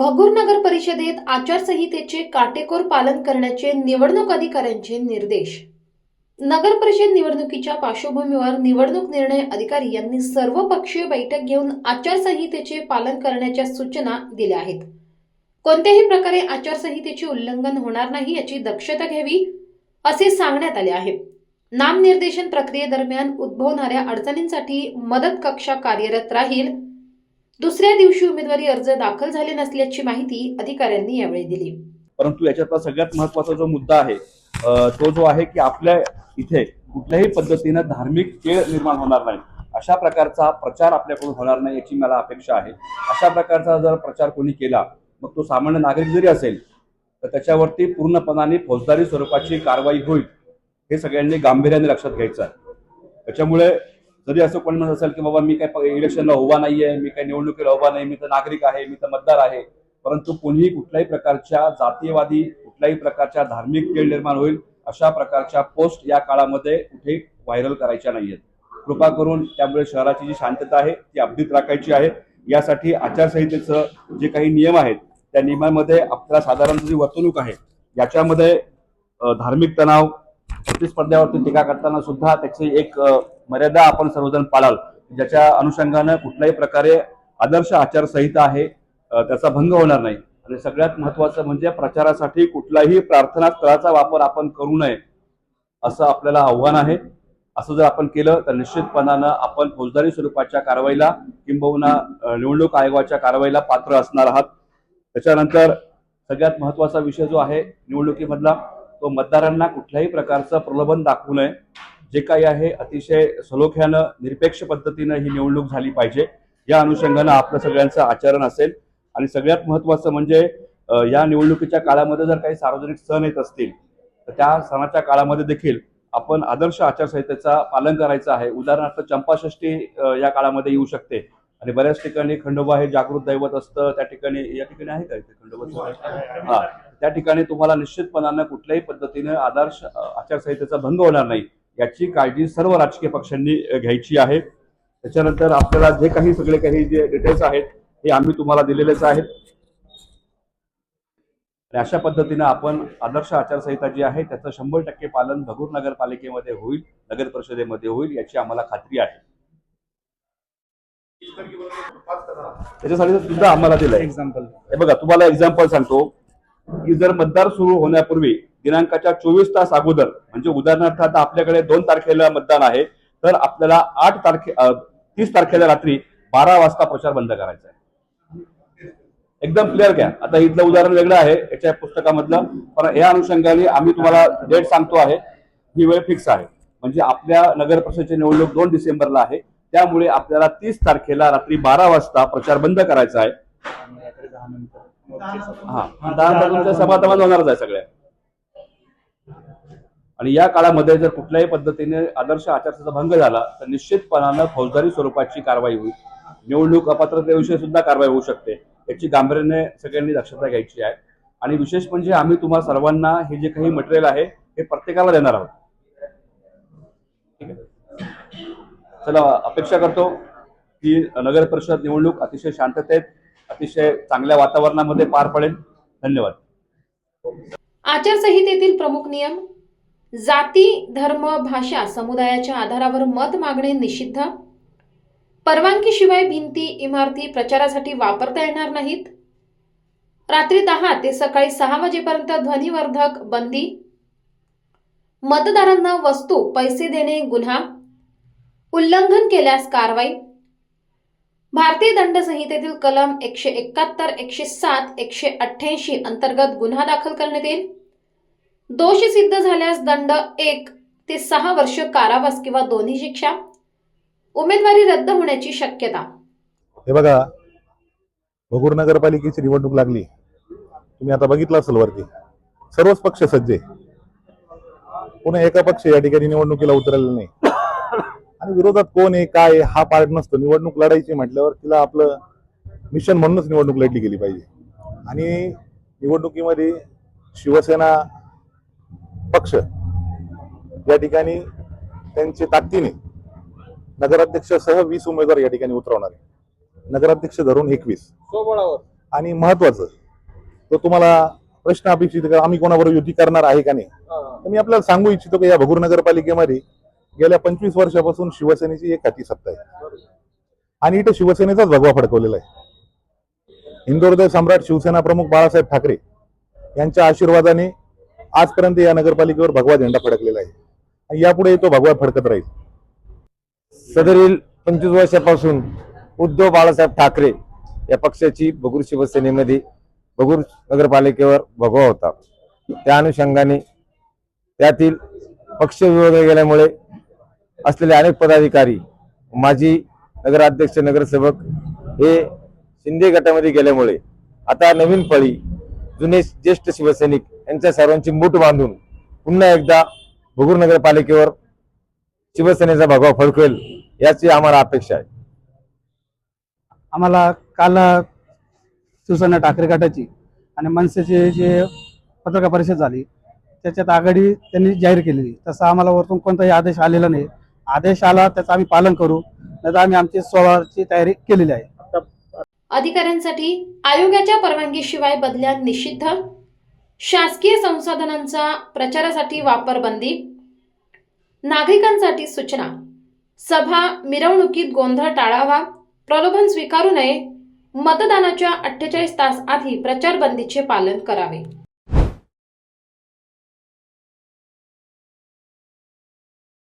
भगूर नगर परिषदेत आचारसंहितेचे काटेकोर पालन करण्याचे निवडणूक अधिकाऱ्यांचे निर्देश. नगर परिषद निवडणुकीच्या पार्श्वभूमीवर निवडणूक निर्णय अधिकारी यांनी सर्वपक्षीय बैठक घेऊन आचारसंहितेचे पालन करण्याच्या सूचना दिल्या आहेत. कोणत्याही प्रकारे आचारसंहितेचे उल्लंघन होणार नाही याची दक्षता घ्यावी असे सांगण्यात आले आहे. नामनिर्देशन प्रक्रियेदरम्यान उद्भवणाऱ्या अडचणींसाठी मदत कक्षा कार्यरत राहील दुसऱ्या दिवशी उमेदवारी अर्ज दाखल झाले नसल्याची माहिती अधिकाऱ्यांनी यावेळी दिली. परंतु याच्यातला सगळ्यात महत्त्वाचा जो मुद्दा आहे तो जो आहे की आपल्या इथे कुठल्याही पद्धतीनं धार्मिक खेळ निर्माण होणार नाही अशा प्रकारचा प्रचार आपल्याकडून होणार नाही याची मला अपेक्षा आहे. अशा प्रकारचा जर प्रचार कोणी केला मग तो सामान्य नागरिक जरी असेल तर त्याच्यावरती पूर्णपणाने फौजदारी स्वरूपाची कारवाई होईल हे सगळ्यांनी गांभीर्याने लक्षात घ्यायचं आहे. त्याच्यामुळे जरी असं कोणी म्हणत असेल की बाबा मी काय इलेक्शनला उभा नाहीये मी काय निवडणुकीला उभा नाही मी तर नागरिक आहे मी तर मतदार आहे परंतु कोणीही कुठल्याही प्रकारच्या जातीयवादी कुठल्याही प्रकारच्या धार्मिक खेळ निर्माण होईल अशा प्रकारच्या पोस्ट या काळामध्ये कुठे व्हायरल करायच्या नाहीयेत. कृपा करून त्यामुळे शहराची जी शांतता आहे ती अब्दीत राखायची आहे. यासाठी आचारसंहितेचं जे काही नियम आहेत त्या नियमामध्ये आपल्याला साधारण जी वर्तणूक आहे याच्यामध्ये धार्मिक तणाव प्रतिस्पर्ध्यावरती टीका करताना सुद्धा त्याची एक मर्यादा आपण सर्वजण पाळाल. ज्याच्या अनुषंगानं कुठल्याही प्रकारे आदर्श आचारसंहिता आहे त्याचा भंग होणार नाही. आणि सगळ्यात महत्वाचं म्हणजे प्रचारासाठी कुठलाही प्रार्थना स्थळाचा वापर आपण करू नये असं आपल्याला आव्हान आहे. असं जर आपण केलं तर निश्चितपणानं आपण फौजदारी स्वरूपाच्या कारवाईला किंबहुना निवडणूक आयोगाच्या कारवाईला पात्र असणार आहात. त्याच्यानंतर सगळ्यात महत्त्वाचा विषय जो आहे निवडणुकीमधला तो मतदारांना कुठल्याही प्रकारचं प्रलोभन दाखवू नये. जे काही आहे अतिशय सलोख्यानं निरपेक्ष पद्धतीनं ही निवडणूक झाली पाहिजे. या अनुषंगानं आपलं सगळ्यांचं आचरण असेल. आणि सगळ्यात महत्वाचं म्हणजे या निवडणुकीच्या काळामध्ये जर काही सार्वजनिक सण येत असतील तर त्या सणाच्या काळामध्ये देखील आपण आदर्श आचारसंहितेचा पालन करायचं आहे. उदाहरणार्थ चंपाषष्ठी या काळामध्ये येऊ शकते. आणि बऱ्याच ठिकाणी खंडोबा हे जागृत दैवत असतं. त्या ठिकाणी या ठिकाणी आहे का इथे खंडोबा हा. त्या ठिकाणी तुम्हाला निश्चितपणानं कुठल्याही पद्धतीने आदर्श आचारसंहितेचा भंग होणार नाही. याची काळजी सर्व राजकीय पक्षांनी घ्यायची आहे. त्याच्यानंतर आपल्याला जे काही सगळे काही जे डिटेल्स आहेत हे आम्ही तुम्हाला दिलेलेच आहेत. आणि अशा पद्धतीनं आपण आदर्श आचारसंहिता जी आहे त्याचं शंभर टक्के पालन भगूर नगरपालिकेमध्ये होईल नगर परिषदेमध्ये होईल याची आम्हाला खात्री आहे. त्याच्यासाठी सुद्धा आम्हाला दिलंय. एक्झाम्पल हे बघा तुम्हाला एक्झाम्पल सांगतो की जर मतदार सुरू होण्यापूर्वी दिनांकाच्या चोवीस तास अगोदर म्हणजे उदाहरणार्थ आता आपल्याकडे दोन तारखेला मतदान आहे तर आपल्याला आठ तारखे तीस तारखेला रात्री बारा वाजता प्रचार बंद करायचा आहे. एकदम क्लिअर घ्या. आता इथलं उदाहरण वेगळं आहे याच्या पुस्तकामधलं पण या अनुषंगाने आम्ही तुम्हाला डेट सांगतो आहे ही वेळ फिक्स आहे. म्हणजे आपल्या नगर परिषदेची निवडणूक दोन डिसेंबरला आहे त्यामुळे आपल्याला तीस तारखेला रात्री बारा वाजता प्रचार बंद करायचा आहे. हा दहा दमान होणारच आहे सगळ्या. आणि या काळामध्ये जर कुठल्याही पद्धतीने आदर्श आचारसंहिता भंग झाला तर निश्चितपणानं फौजदारी स्वरूपाची कारवाई होईल. निवडणूक अपात्रतेविषयी सुद्धा कारवाई होऊ शकते. याची गांभीर्याने सगळ्यांनी दक्षता घ्यायची आहे. आणि विशेष म्हणजे आम्ही तुम्हाला सर्वांना हे जे काही मटेरियल आहे हे प्रत्येकाला देणार आहोत. ठीक आहे. चला अपेक्षा करतो की नगर परिषद निवडणूक अतिशय शांततेत अतिशय चांगल्या वातावरणामध्ये पार पडेल. धन्यवाद. आचारसंहितेतील प्रमुख नियम जाती धर्म भाषा समुदायाच्या आधारावर मत मागणे निषिद्ध? परवानगीशिवाय भिंती इमारती प्रचारासाठी वापरता येणार नाहीत? रात्री दहा ते सकाळी सहा वाजेपर्यंत ध्वनिवर्धक बंदी? मतदारांना वस्तू पैसे देणे गुन्हा? उल्लंघन केल्यास कारवाई? भारतीय दंड संहितेतील कलम एकशे एकाहत्तर एकशे सात एकशे अठ्ठ्याऐंशी अंतर्गत गुन्हा दाखल करण्यात येईल? दोष सिद्ध झाल्यास दंड एक ते सहा वर्ष कारावास किंवा दोन्ही शिक्षा. उमेदवारी रद्द होण्याची शक्यता. हे बघा भगूर नगरपालिकेची निवडणूक लागली. तुम्ही आता बघितलं असेल वरती. सर्वच पक्ष सज्ज पुन्हा एका पक्ष या ठिकाणी निवडणुकीला उतरलेला नाही. आणि विरोधात कोण आहे काय आहे हा पार्ट नसतो. निवडणूक लढायची म्हटल्यावर तिला आपलं मिशन म्हणूनच निवडणूक लढली गेली पाहिजे. आणि निवडणुकीमध्ये शिवसेना पक्ष या ठिकाणी त्यांची ताकदीने नगराध्यक्षसह वीस उमेदवार या ठिकाणी उतरवणार आहे नगराध्यक्ष धरून एकवीस. आणि महत्वाचं तो तुम्हाला प्रश्न अपेक्षित का आम्ही कोणाबरोबर युती करणार आहे का नाही? तर मी आपल्याला सांगू इच्छितो की या भगूर नगरपालिकेमध्ये गेल्या पंचवीस वर्षापासून शिवसेनेची एक हाती सत्ता आहे आणि इथे शिवसेनेचाच भगवा फडकवलेला आहे. हिंदुहृदय सम्राट शिवसेना प्रमुख बाळासाहेब ठाकरे यांच्या आशीर्वादाने आजपर्यंत या नगरपालिकेवर भगवा झेंडा फडकलेला आहे. आणि यापुढे तो भगवा फडकत राहील. सदरील पंचवीस वर्षापासून उद्धव बाळासाहेब ठाकरे या पक्षाची भगूर शिवसेनेमध्ये भगूर नगरपालिकेवर भगवा होता. त्या अनुषंगाने त्यातील पक्ष विरोध गेल्यामुळे असलेले अनेक पदाधिकारी माजी नगराध्यक्ष नगरसेवक हे शिंदे गटामध्ये गेल्यामुळे आता नवीन फळी जुने ज्येष्ठ शिवसैनिक यांच्या सर्वांची मूठ बांधून पुन्हा एकदा भगूर नगरपालिकेवर शिवसेनेचा भगवा फडकवेल याची आम्हाला अपेक्षा आहे. आम्हाला काल शिवसेना ठाकरे गटाची आणि मनसेची जे पत्रकार परिषद झाली त्याच्यात आघाडी त्यांनी जाहीर केलेली. तसं आम्हाला वरतून कोणताही आदेश आलेला नाही. आदेश आला त्याचं आम्ही पालन करू नाही आम्ही आमची स्वभावाची तयारी केलेली आहे. अधिकाऱ्यांसाठी आयोगाच्या परवानगीशिवाय बदल्या निषिद्ध शासकीय संसाधनांचा प्रचारासाठी वापर बंदी नागरिकांसाठी सूचना सभा मिरवणुकीत गोंधळ टाळावा प्रलोभन स्वीकारू नये मतदानाच्या अठ्ठेचाळीस तास आधी प्रचारबंदीचे पालन करावे.